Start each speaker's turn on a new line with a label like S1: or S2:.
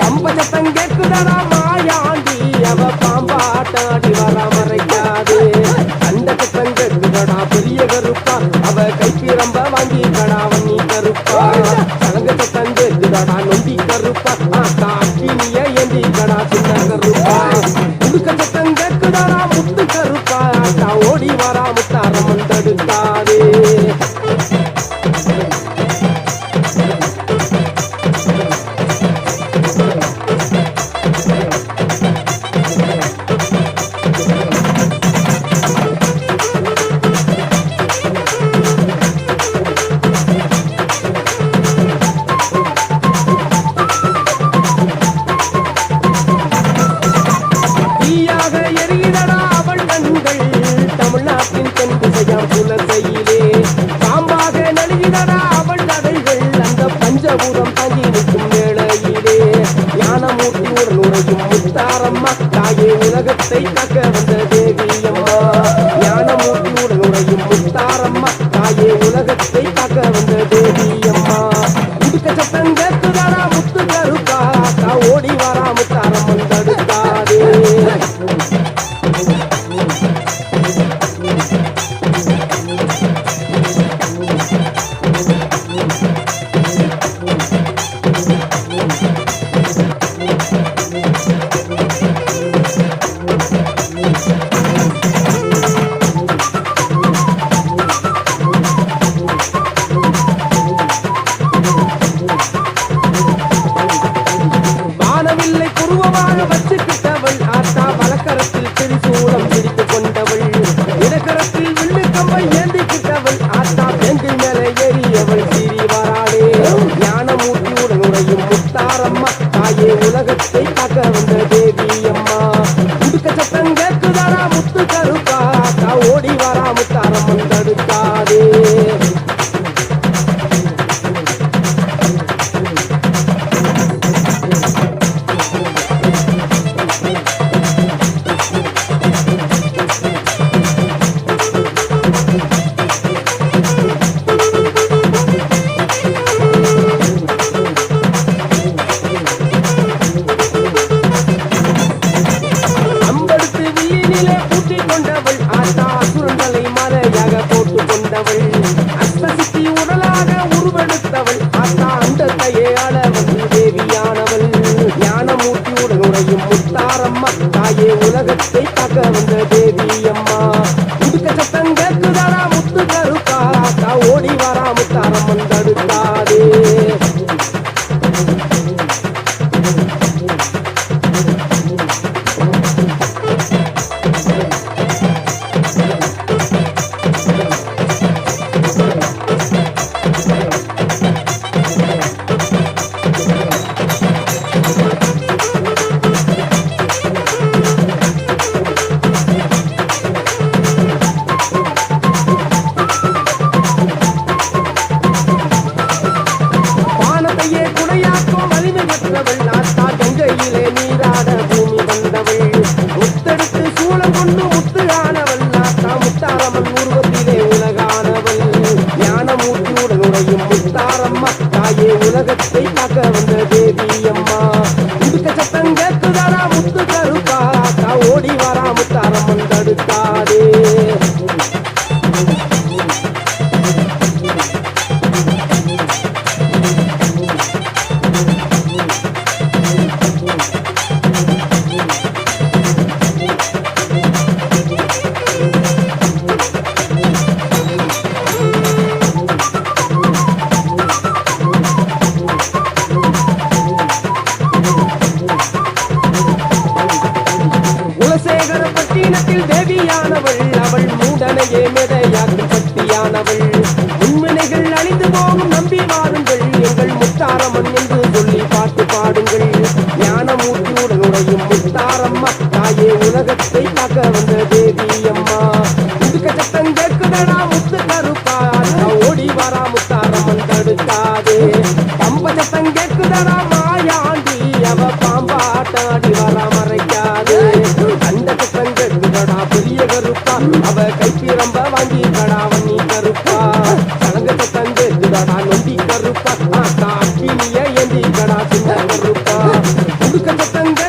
S1: தம்பத தங்கேக்குதடா மாயாண்டி அவ பாம்பாட்டாடி வர மறைக்காது. கண்டக்கு தங்கக்குதடா பெரிய கருப்பா அவ கைப்பிரம்ப வாங்கி கடா வண்ணி கருப்பா. கலங்கத்து தங்கக்குதடா நொண்டி கருப்பா காக்கினிய ஏந்தி கடா சின்ன கருப்பா. முடுக்கத்து தங்கக்குதடா முத்து கருப்பா ஓடி வரா முத்தாரம் தடுத்தாரு தாரம்மா தாயே உலகத்தை தக்க வந்த தேவியம்மா. ஞானமூர்த்தி உடலுடையும் முத்தாரம்மா தாயே உலகத்தை தக்க வந்த தேவியம்மா. இதுக்க சத்தம் கேட்குதாடா முத்து கருப்பா. தா ஓடி வரா முத்தாரம்மன் தடுக்காதே வானவில்லை வலக்கரத்தில் திரிசூலம் பிடித்து கொண்டவள். இடக்கரத்தில் வில்லு கம்பை ஏந்திக்கிட்டவள் ஆத்தா பெங்கு மேல ஏறியவள் சீறி வராளே ஞானமூர்த்தியுடன் உடையும் முத்தாரம்மா தாயே உலகத்தை காக்க வந்த தேவி அம்மா உடுக்க சத்தம் கேட்குதாரா முத்து கருப்பா ஓடி வரா முத்தாரம்மன் தடுக்காதே. போட்டு கொண்டவள் உடலாக உருவெடுத்தவள். ஆத்தா அண்டத்தையே ஆள வந்து தேவியானவள். ஞானமூர்த்தி உடனுடையும் முத்தாரம்மா. தாயே உலகத்தை காக்க வந்த தேவி அம்மா உடுக்க சத்தம் கேட்குதாரா முத்து கரு வானத்தையே வலிமை பெற்றவள் நாட்டா கங்கையிலே நீராட குலசேகர பட்டினத்தில் தேவியானவள். அவள் மூடனையே மெதையாக்கு பட்டியானவள் உண்மனைகள் அழிந்து போகும் நம்பி வாருங்கள். எங்கள் முத்தாரம்மன் என்று சொல்லி பார்த்து பாடுங்கள். ஞானமூர்த்தியுடன் உடையும் முத்தாரம்மா தாயே உலகத்தை காக்க வந்த தேவி அம்மா இதுக்க சத்தம் கேட்குதடா முத்து கருப்பா ஓடி வரா முத்தாரம்மன் தடுக்காதே. பம்ப சத்தம் கேட்குதடா மாயாண்டி அவ பாம்பாட்டாடி ஆத்தா அக்கினிய கணா கடா சின்ன